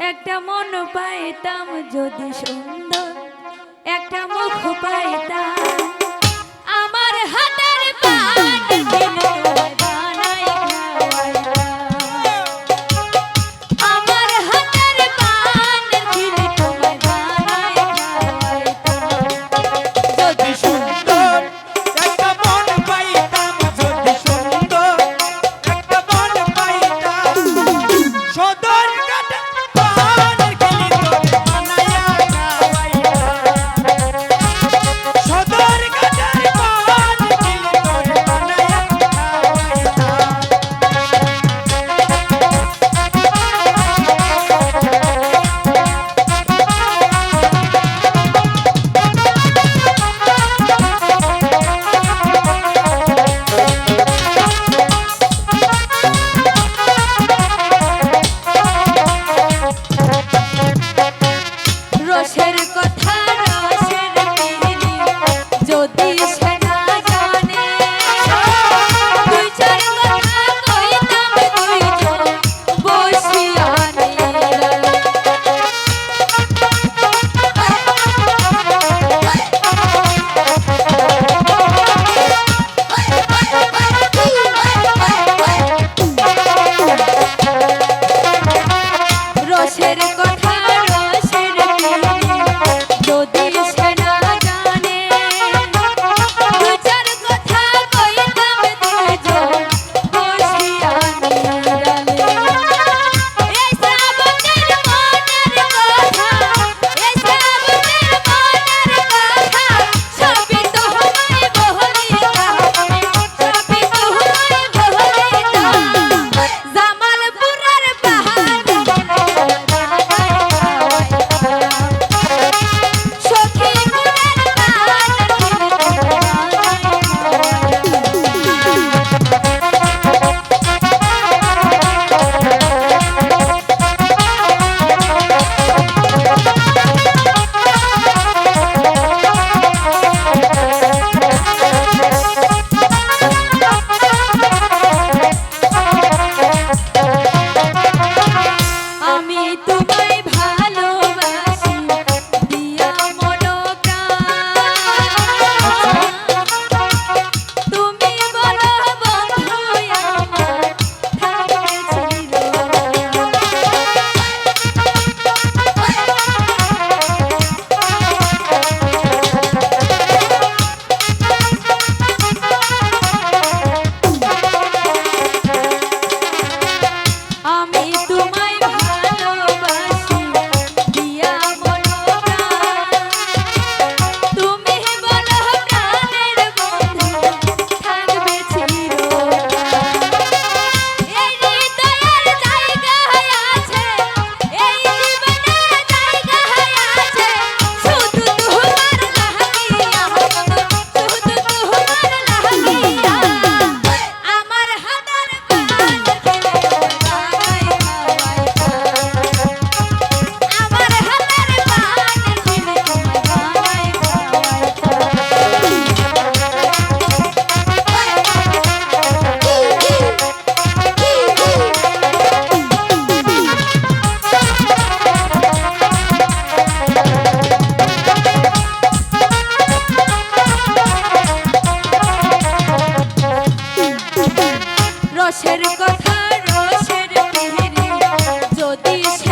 একটা মন পাইতাম যদি সুন্দর একটা মুখ পাইতাম। আমার হাতের পা দশের কথা these